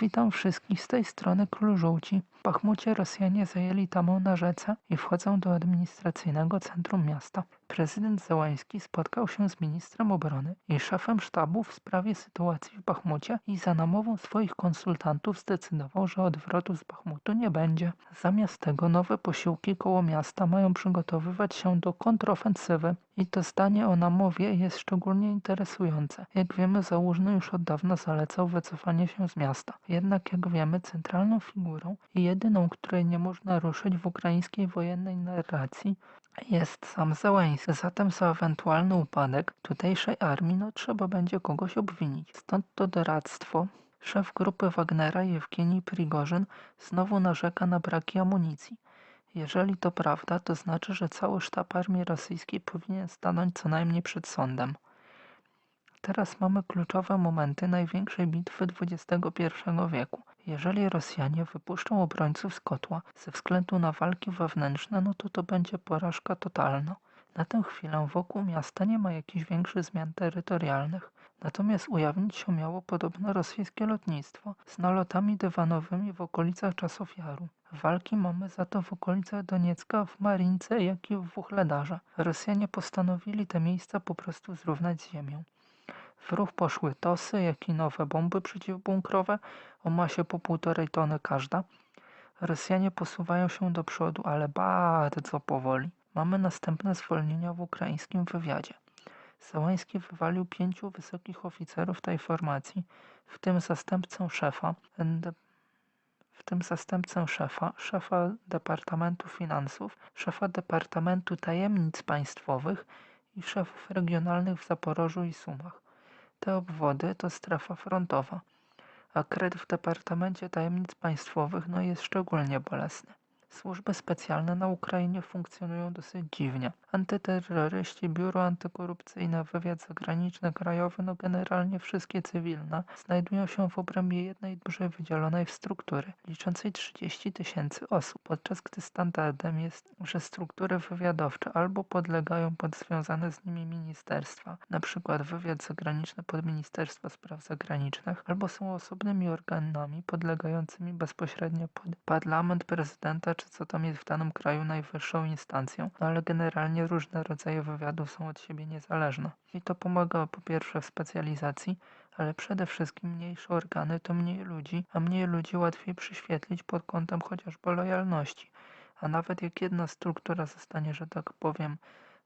Witam wszystkich z tej strony Król Żółci. W Bachmucie Rosjanie zajęli tamą na rzece i wchodzą do administracyjnego centrum miasta. Prezydent Zełański spotkał się z ministrem obrony i szefem sztabu w sprawie sytuacji w Bachmucie i za namową swoich konsultantów zdecydował, że odwrotu z Bachmutu nie będzie. Zamiast tego nowe posiłki koło miasta mają przygotowywać się do kontrofensywy i to zdanie o namowie jest szczególnie interesujące. Jak wiemy, Załużny już od dawna zalecał wycofanie się z miasta. Jednak jak wiemy, centralną figurą i jedyną, której nie można ruszyć w ukraińskiej wojennej narracji jest sam Zełenski. Zatem za ewentualny upadek tutejszej armii no trzeba będzie kogoś obwinić. Stąd to doradztwo. Szef grupy Wagnera Jewgenij Prigorzyn znowu narzeka na braki amunicji. Jeżeli to prawda, to znaczy, że cały sztab armii rosyjskiej powinien stanąć co najmniej przed Teraz mamy kluczowe momenty największej bitwy XXI wieku. Jeżeli Rosjanie wypuszczą obrońców z kotła ze względu na walki wewnętrzne, no to to będzie porażka totalna. Na tę chwilę wokół miasta nie ma jakichś większych zmian terytorialnych. Natomiast ujawnić się miało podobno rosyjskie lotnictwo z nalotami dywanowymi w okolicach Czasów Jaru. Walki mamy za to w okolicach Doniecka, w Marince, jak i w Wuchledarze. Rosjanie postanowili te miejsca po prostu zrównać z ziemią. W ruch poszły tosy, jak i nowe bomby przeciwbunkrowe o masie po półtorej tony każda. Rosjanie posuwają się do przodu, ale bardzo powoli. Mamy następne zwolnienia w ukraińskim wywiadzie. Załański wywalił pięciu wysokich oficerów tej formacji, w tym zastępcę szefa, w tym zastępcę szefa, szefa Departamentu Finansów, szefa Departamentu Tajemnic Państwowych i szefów regionalnych w Zaporożu i Sumach. Te obwody to strefa frontowa, a kred w Departamencie Tajemnic Państwowych no jest szczególnie bolesny. Służby specjalne na Ukrainie funkcjonują dosyć dziwnie. Antyterroryści, biuro antykorupcyjne, wywiad zagraniczny, krajowy, no generalnie wszystkie cywilne, znajdują się w obrębie jednej dużej wydzielonej struktury, liczącej 30 tysięcy osób, podczas gdy standardem jest, że struktury wywiadowcze albo podlegają pod związane z nimi ministerstwa, np. wywiad zagraniczny pod Ministerstwo Spraw Zagranicznych, albo są osobnymi organami podlegającymi bezpośrednio pod parlament prezydenta czy co tam jest w danym kraju najwyższą instancją, no ale generalnie różne rodzaje wywiadów są od siebie niezależne. I to pomaga po pierwsze w specjalizacji, ale przede wszystkim mniejsze organy to mniej ludzi, a mniej ludzi łatwiej przyświetlić pod kątem chociażby lojalności. A nawet jak jedna struktura zostanie, że tak powiem,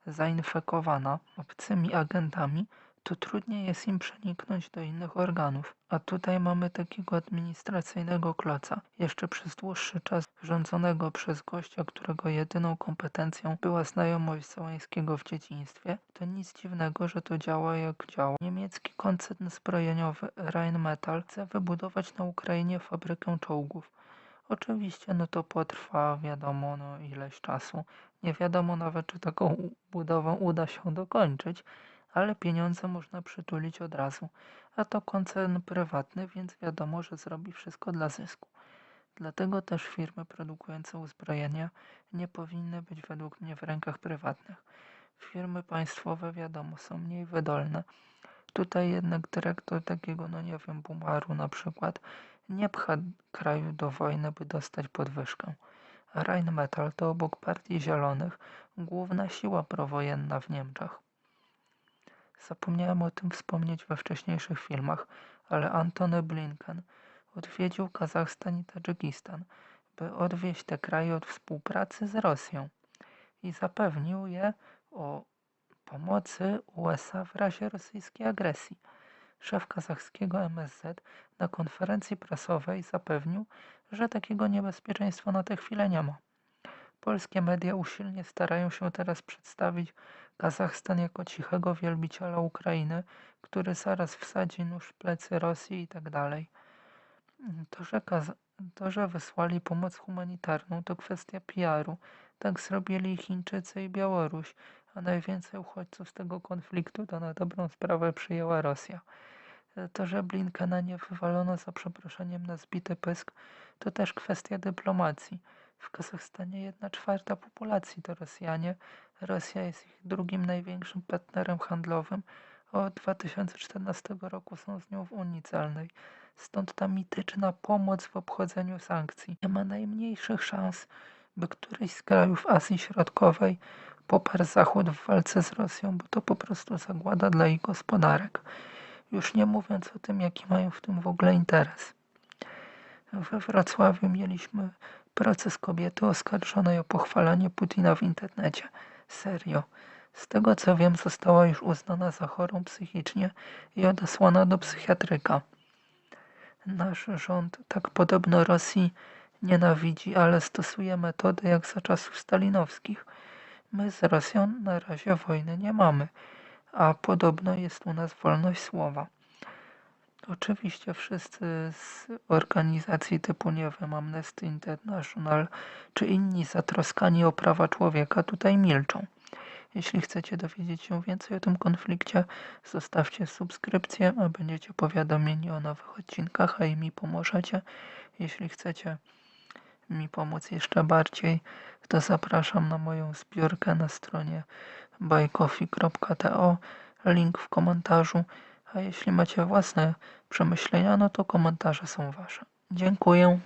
zainfekowana obcymi agentami, to trudniej jest im przeniknąć do innych organów. A tutaj mamy takiego administracyjnego kloca, jeszcze przez dłuższy czas rządzonego przez gościa, którego jedyną kompetencją była znajomość Sołańskiego w dzieciństwie, to nic dziwnego, że to działa jak działa. Niemiecki koncern zbrojeniowy Rheinmetall chce wybudować na Ukrainie fabrykę czołgów. Oczywiście no to potrwa wiadomo no ileś czasu. Nie wiadomo nawet czy taką budowę uda się dokończyć, ale pieniądze można przytulić od razu, a to koncern prywatny, więc wiadomo, że zrobi wszystko dla zysku. Dlatego też firmy produkujące uzbrojenia nie powinny być według mnie w rękach prywatnych. Firmy państwowe, wiadomo, są mniej wydolne. Tutaj jednak dyrektor takiego, no nie wiem, Bumaru na przykład, nie pcha kraju do wojny, by dostać podwyżkę. Rheinmetall to obok Partii Zielonych główna siła prowojenna w Niemczech. Zapomniałem o tym wspomnieć we wcześniejszych filmach, ale Antony Blinken odwiedził Kazachstan i Tadżykistan, by odwieść te kraje od współpracy z Rosją i zapewnił je o pomocy USA w razie rosyjskiej agresji. Szef kazachskiego MSZ na konferencji prasowej zapewnił, że takiego niebezpieczeństwa na tę chwilę nie ma. Polskie media usilnie starają się teraz przedstawić Kazachstan jako cichego wielbiciela Ukrainy, który zaraz wsadzi nóż w plecy Rosji i tak dalej. To, że, wysłali pomoc humanitarną, to kwestia PR-u. Tak zrobili Chińczycy i Białoruś, a najwięcej uchodźców z tego konfliktu to na dobrą sprawę przyjęła Rosja. To, że Blinkena nie wywalono za przeproszeniem na zbity pysk, to też kwestia dyplomacji. W Kazachstanie jedna czwarta populacji to Rosjanie. Rosja jest ich drugim największym partnerem handlowym. Od 2014 roku są z nią w Unii Celnej. Stąd ta mityczna pomoc w obchodzeniu sankcji. Nie ma najmniejszych szans, by któryś z krajów Azji Środkowej poparł Zachód w walce z Rosją, bo to po prostu zagłada dla ich gospodarek. Już nie mówiąc o tym, jaki mają w tym w ogóle interes. We Wrocławiu mieliśmy proces kobiety oskarżonej o pochwalanie Putina w internecie. Serio. Z tego co wiem, została już uznana za chorą psychicznie i odesłana do psychiatryka. Nasz rząd tak podobno Rosji nienawidzi, ale stosuje metody jak za czasów stalinowskich. My z Rosją na razie wojny nie mamy, a podobno jest u nas wolność słowa. Oczywiście wszyscy z organizacji typu, nie wiem, Amnesty International czy inni zatroskani o prawa człowieka tutaj milczą. Jeśli chcecie dowiedzieć się więcej o tym konflikcie, zostawcie subskrypcję, a będziecie powiadomieni o nowych odcinkach, a i mi pomożecie. Jeśli chcecie mi pomóc jeszcze bardziej, to zapraszam na moją zbiórkę na stronie buycoffee.to. Link w komentarzu. A jeśli macie własne przemyślenia, no to komentarze są wasze. Dziękuję.